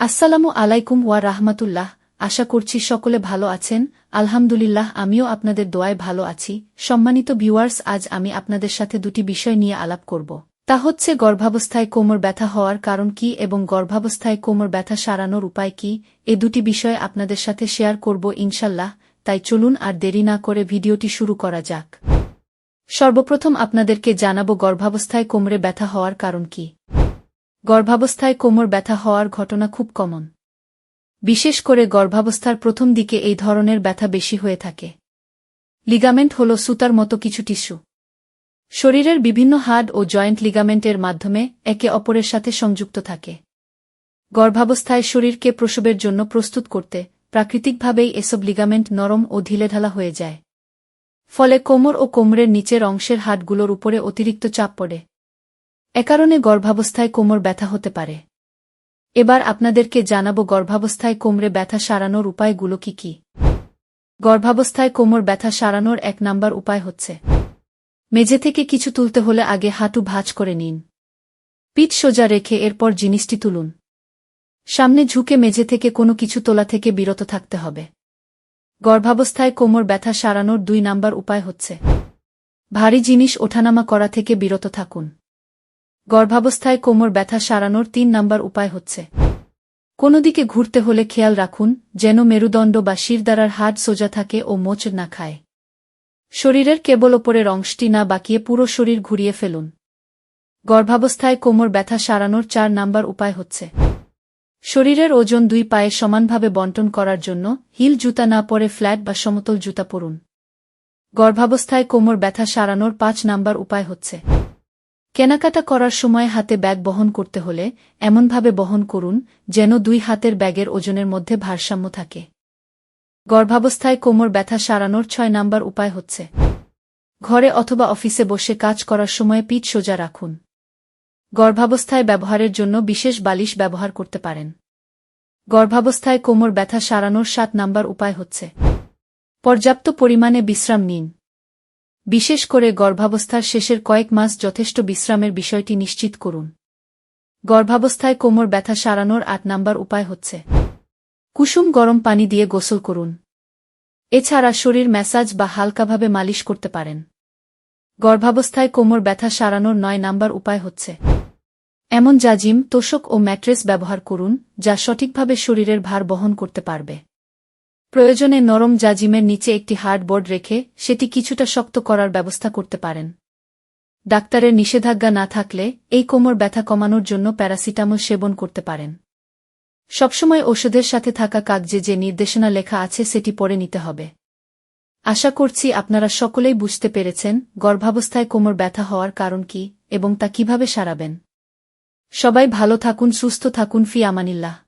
আসসালামু আলাইকুম ওয়া রাহমাতুল্লাহ। আশা করছি সকলে ভালো আছেন। আলহামদুলিল্লাহ, আমিও আপনাদের দোয়ায় ভালো আছি। সম্মানিত ভিউয়ার্স, আজ আমি আপনাদের সাথে দুটি বিষয় নিয়ে আলাপ করব। তা হচ্ছে গর্ভাবস্থায় কোমর ব্যথা হওয়ার কারণ কি এবং গর্ভাবস্থায় কোমর ব্যথা সারানোর উপায় কি? এ দুটি বিষয় আপনাদের সাথে শেয়ার করব ইনশাল্লাহ। তাই চলুন আর দেরি না করে ভিডিওটি শুরু করা যাক। সর্বপ্রথম আপনাদেরকে জানাব গর্ভাবস্থায় কোমরে ব্যথা হওয়ার কারণ কি। গর্ভাবস্থায় কোমর ব্যথা হওয়ার ঘটনা খুব কমন। বিশেষ করে গর্ভাবস্থার প্রথম দিকে এই ধরনের ব্যথা বেশি হয়ে থাকে। লিগামেন্ট হল সুতার মতো কিছু টিস্যু। শরীরের বিভিন্ন হাড় ও জয়েন্ট লিগামেন্টের মাধ্যমে একে অপরের সাথে সংযুক্ত থাকে। গর্ভাবস্থায় শরীরকে প্রসবের জন্য প্রস্তুত করতে প্রাকৃতিকভাবেই এসব লিগামেন্ট নরম ও ঢিলেঢালা হয়ে যায়। ফলে কোমর ও কোমরের নিচের অংশের হাড়গুলোর উপরে অতিরিক্ত চাপ পড়ে। এ কারণে গর্ভাবস্থায় কোমর ব্যথা হতে পারে। এবার আপনাদেরকে জানাব গর্ভাবস্থায় কোমরে ব্যথা সারানোর উপায়গুলো কি কি। গর্ভাবস্থায় কোমর ব্যথা সারানোর এক নাম্বার উপায় হচ্ছে। মেঝে থেকে কিছু তুলতে হলে আগে হাঁটু ভাঁজ করে নিন। পিঠ সোজা রেখে এরপর জিনিসটি তুলুন। সামনে ঝুঁকে মেঝে থেকে কোনো কিছু তোলা থেকে বিরত থাকতে হবে। গর্ভাবস্থায় কোমর ব্যথা সারানোর দুই নাম্বার উপায় হচ্ছে। ভারী জিনিস ওঠানামা করা থেকে বিরত থাকুন। গর্ভাবস্থায় কোমর ব্যথা সারানোর তিন নাম্বার উপায় হচ্ছে। কোনো দিকে ঘুরতে হলে খেয়াল রাখুন, যেন মেরুদণ্ড বা শিরদারার হাত সোজা থাকে ও মোচ না খায়। শরীরের কেবল ওপরের অংশটি না বাকিয়ে পুরো শরীর ঘুরিয়ে ফেলুন। গর্ভাবস্থায় কোমর ব্যথা সারানোর চার নাম্বার উপায় হচ্ছে। শরীরের ওজন দুই পায়ে সমানভাবে বন্টন করার জন্য হিল জুতা না পরে ফ্ল্যাট বা সমতল জুতা পরুন। গর্ভাবস্থায় কোমর ব্যথা সারানোর পাঁচ নাম্বার উপায় হচ্ছে। কেনাকাটা করার সময় হাতে ব্যাগ বহন করতে হলে এমনভাবে বহন করুন যেন দুই হাতের ব্যাগের ওজনের মধ্যে ভারসাম্য থাকে। গর্ভাবস্থায় কোমর ব্যথা সারানোর ছয় নাম্বার উপায় হচ্ছে। ঘরে অথবা অফিসে বসে কাজ করার সময় পিঠ সোজা রাখুন। গর্ভাবস্থায় ব্যবহারের জন্য বিশেষ বালিশ ব্যবহার করতে পারেন। গর্ভাবস্থায় কোমর ব্যথা সারানোর সাত নাম্বার উপায় হচ্ছে। পর্যাপ্ত পরিমাণে বিশ্রাম নিন। বিশেষ করে গর্ভাবস্থার শেষের কয়েক মাস যথেষ্ট বিশ্রামের বিষয়টি নিশ্চিত করুন। গর্ভাবস্থায় কোমর ব্যথা সারানোর আট নাম্বার উপায় হচ্ছে। কুসুম গরম পানি দিয়ে গোসল করুন। এছাড়া শরীর ম্যাসাজ বা হালকাভাবে মালিশ করতে পারেন। গর্ভাবস্থায় কোমর ব্যথা সারানোর নয় নাম্বার উপায় হচ্ছে। এমন জাজিম, তোষক ও ম্যাট্রেস ব্যবহার করুন, যা সঠিকভাবে শরীরের ভার বহন করতে পারবে। প্রয়োজনে নরম জাজিমের নিচে একটি হার্ডবোর্ড রেখে সেটি কিছুটা শক্ত করার ব্যবস্থা করতে পারেন। ডাক্তারের নিষেধাজ্ঞা না থাকলে এই কোমর ব্যথা কমানোর জন্য প্যারাসিটামল সেবন করতে পারেন। সবসময় ওষুধের সাথে থাকা কাগজে যে নির্দেশনা লেখা আছে সেটি পড়ে নিতে হবে। আশা করছি আপনারা সকলেই বুঝতে পেরেছেন গর্ভাবস্থায় কোমর ব্যথা হওয়ার কারণ কি এবং তা কীভাবে সারাবেন। সবাই ভালো থাকুন, সুস্থ থাকুন, ফি আমানিল্লাহ।